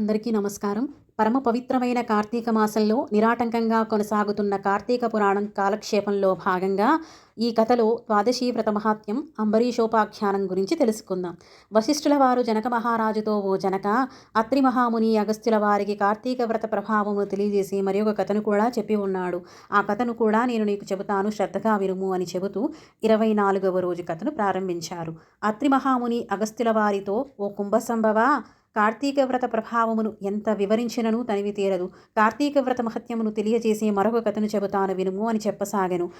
అందరికీ నమస్కారం. పరమ పవిత్రమైన కార్తీక మాసంలో నిరాటంకంగా కొనసాగుతున్న కార్తీక పురాణం కాలక్షేపంలో భాగంగా ఈ కథలో ద్వాదశీ వ్రతమహాత్యం అంబరీషోపాఖ్యానం గురించి తెలుసుకుందాం. వశిష్ఠుల వారు జనక మహారాజుతో ఓ జనక అత్రి మహాముని అగస్త్యుల వారికి కార్తీక వ్రత ప్రభావమును తెలియజేసి మరి ఒక కథను కూడా చెప్పి ఉన్నాడు. ఆ కథను కూడా నేను నీకు చెబుతాను శ్రద్ధగా వినుము అని చెబుతూ ఇరవై నాలుగవ రోజు కథను ప్రారంభించారు. అత్రి మహాముని అగస్త్యుల వారితో ఓ కుంభసంభవ కార్తీక వ్రత ప్రభావమును ఎంత వివరించినను తనివి తీరదు. కార్తీక వ్రత మహత్యమును తెలియజేసే మరొక కథను చెబుతాను వినుము అని చెప్పసాగెను.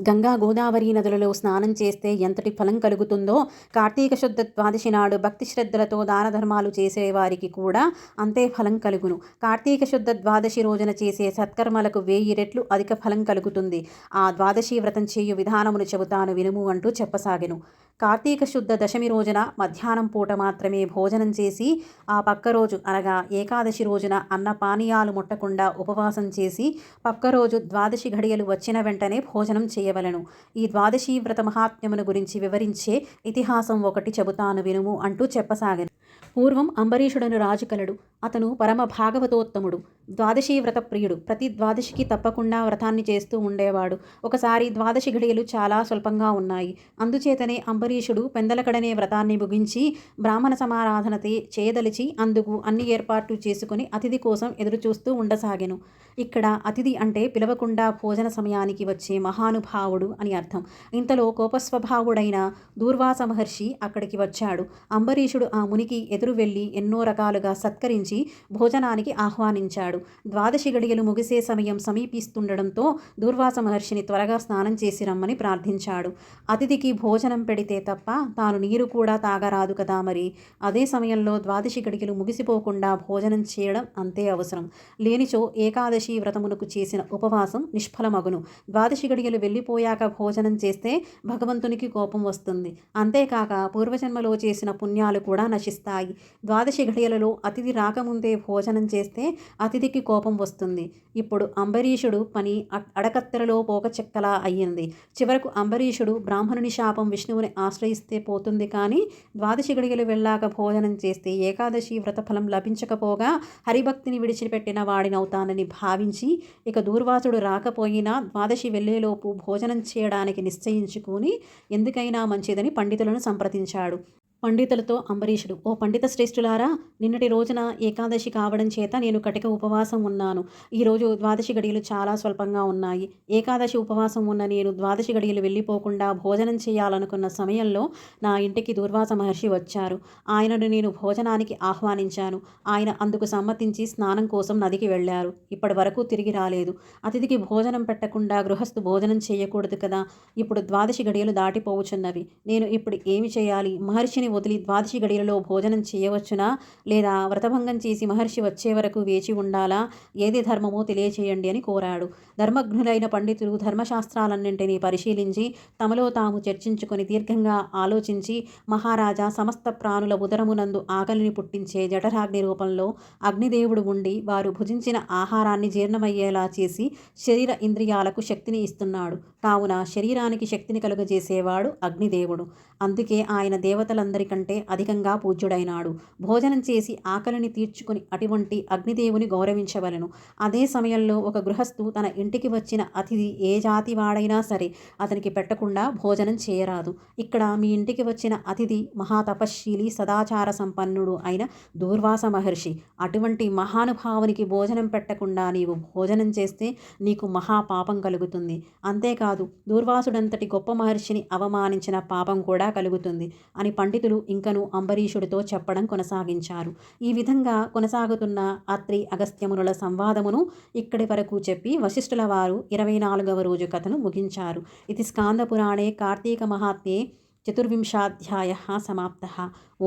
గంగా గోదావరి నదులలో స్నానం చేస్తే ఎంతటి ఫలం కలుగుతుందో కార్తీక శుద్ధ ద్వాదశి నాడు భక్తి శ్రద్ధలతో దాన ధర్మాలు చేసేవారికి కూడా అంతే ఫలం కలుగును. కార్తీక శుద్ధ ద్వాదశి రోజున చేసే సత్కర్మలకు వేయి రెట్లు అధిక ఫలం కలుగుతుంది. ఆ ద్వాదశి వ్రతం చేయు విధానమును చెబుతాను వినుము అంటూ చెప్పసాగెను. కార్తీక శుద్ధ దశమి రోజున మధ్యాహ్నం పూట మాత్రమే భోజనం చేసి ఆ పక్క రోజు అనగా ఏకాదశి రోజున అన్న పానీయాలు ముట్టకుండా ఉపవాసం చేసి పక్క రోజు ద్వాదశి ఘడియలు వచ్చిన వెంటనే భోజనం చేయ చేయవలను. ఈ ద్వాదశీ వ్రత మహాత్మ్యమును గురించి వివరించే ఇతిహాసం ఒకటి చెబుతాను వినుము అంటూ చెప్పసాగాను. పూర్వం అంబరీషుడను రాజు కలడు అతను పరమ భాగవతోత్తముడు ద్వాదశీ వ్రత ప్రియుడు. ప్రతి ద్వాదశికి తప్పకుండా వ్రతాన్ని చేస్తూ ఉండేవాడు. ఒకసారి ద్వాదశి ఘడియలు చాలా స్వల్పంగా ఉన్నాయి. అందుచేతనే అంబరీషుడు పెందలకడనే వ్రతాన్ని ముగించి బ్రాహ్మణ సమారాధనతే చేయదలిచి అందుకు అన్ని ఏర్పాట్లు చేసుకుని అతిథి కోసం ఎదురుచూస్తూ ఉండసాగెను. ఇక్కడ అతిథి అంటే పిలవకుండా భోజన సమయానికి వచ్చే మహానుభావుడు అని అర్థం. ఇంతలో కోపస్వభావుడైన దూర్వాస మహర్షి అక్కడికి వచ్చాడు. అంబరీషుడు ఆ మునికి ఎదురు వెళ్ళి ఎన్నో రకాలుగా సత్కరించి భోజనానికి ఆహ్వానించాడు. ద్వాదశి గడియలు ముగిసే సమయం సమీపిస్తుండడంతో దూర్వాస మహర్షిని త్వరగా స్నానం చేసి రమ్మని ప్రార్థించాడు. అతిథికి భోజనం పెడితే తప్ప తాను నీరు కూడా తాగరాదు కదా మరి. అదే సమయంలో ద్వాదశి గడియలు ముగిసిపోకుండా భోజనం చేయడం అంతే అవసరం. లేనిచో ఏకాదశి వ్రతమునకు చేసిన ఉపవాసం నిష్ఫలమగును. ద్వాదశి గడియలు వెళ్ళిపోయాక భోజనం చేస్తే భగవంతునికి కోపం వస్తుంది. అంతేకాక పూర్వజన్మలో చేసిన పుణ్యాలు కూడా నశిస్తాయి. ద్వాదశి గడియలలో అతిథి రాకముందే భోజనం చేస్తే అతిథికి కోపం వస్తుంది. ఇప్పుడు అంబరీషుడు పని అడకత్తెరలో పోక చెక్కలా అయ్యింది. చివరకు అంబరీషుడు బ్రాహ్మణుని శాపం విష్ణువుని ఆశ్రయిస్తే పోతుంది కానీ ద్వాదశి గడియలు వెళ్ళాక భోజనం చేస్తే ఏకాదశి వ్రతఫలం లభించకపోగా హరిభక్తిని విడిచిపెట్టిన వాడినవుతానని భావించి ఇక దూర్వాసుడు రాకపోయినా ద్వాదశి వెళ్ళేలోపు భోజనం చేయడానికి నిశ్చయించుకొని ఎందుకైనా మంచిదని పండితులను సంప్రదించాడు. పండితులతో అంబరీషుడు ఓ పండిత శ్రేష్ఠులారా నిన్నటి రోజున ఏకాదశి కావడం చేత నేను కటిక ఉపవాసం ఉన్నాను. ఈరోజు ద్వాదశి గడియలు చాలా స్వల్పంగా ఉన్నాయి. ఏకాదశి ఉపవాసం ఉన్న నేను ద్వాదశి గడియలు వెళ్ళిపోకుండా భోజనం చేయాలనుకున్న సమయంలో నా ఇంటికి దుర్వాస మహర్షి వచ్చారు. ఆయనను నేను భోజనానికి ఆహ్వానించాను. ఆయన అందుకు సమ్మతించి స్నానం కోసం నదికి వెళ్ళారు. ఇప్పటి వరకు తిరిగి రాలేదు. అతిథికి భోజనం పెట్టకుండా గృహస్థు భోజనం చేయకూడదు కదా. ఇప్పుడు ద్వాదశి గడియలు దాటిపోవచ్చున్నవి నేను ఇప్పుడు ఏమి చేయాలి? మహర్షిని వదిలి ద్వాదశి గడియలలో భోజనం చేయవచ్చునా? లేదా వ్రతభంగం చేసి మహర్షి వచ్చే వరకు వేచి ఉండాలా? ఏది ధర్మమో తెలియచేయండి అని కోరాడు. ధర్మజ్ఞులైన పండితులు ధర్మశాస్త్రాలన్నింటినీ పరిశీలించి తమలో తాము చర్చించుకొని దీర్ఘంగా ఆలోచించి మహారాజా సమస్త ప్రాణుల ఉదరమునందు ఆకలిని పుట్టించే జఠరాగ్ని రూపంలో అగ్నిదేవుడు ఉండి వారు భుజించిన ఆహారాన్ని జీర్ణమయ్యేలా చేసి శరీర ఇంద్రియాలకు శక్తిని ఇస్తున్నాడు. కావున శరీరానికి శక్తిని కలుగజేసేవాడు అగ్నిదేవుడు. అందుకే ఆయన దేవతలందరూ అందరికంటే అధికంగా పూజ్యుడైనాడు. భోజనం చేసి ఆకలిని తీర్చుకుని అటువంటి అగ్నిదేవుని గౌరవించవలను. అదే సమయంలో ఒక గృహస్థు తన ఇంటికి వచ్చిన అతిథి ఏ జాతి వాడైనా సరే అతనికి పెట్టకుండా భోజనం చేయరాదు. ఇక్కడ మీ ఇంటికి వచ్చిన అతిథి మహాతపశీలి సదాచార సంపన్నుడు అయిన దూర్వాస మహర్షి. అటువంటి మహానుభావునికి భోజనం పెట్టకుండా నీవు భోజనం చేస్తే నీకు మహాపాపం కలుగుతుంది. అంతేకాదు దూర్వాసుడంతటి గొప్ప మహర్షిని అవమానించిన పాపం కూడా కలుగుతుంది అని పండితులు ఇంకను అంబరీషుడితో చెప్పడం కొనసాగించారు. ఈ విధంగా కొనసాగుతున్న అత్రి అగస్త్యమునుల సంవాదమును ఇక్కడి వరకు చెప్పి వశిష్ఠుల వారు ఇరవై నాలుగవ రోజు కథను ముగించారు. ఇది స్కాందపురాణే కార్తీక మహాత్మ్యే చతుర్వింశాధ్యాయ సమాప్త.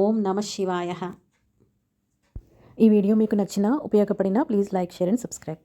ఓం నమ శివాయ. ఈ వీడియో మీకు నచ్చిన ఉపయోగపడిన please like share and subscribe.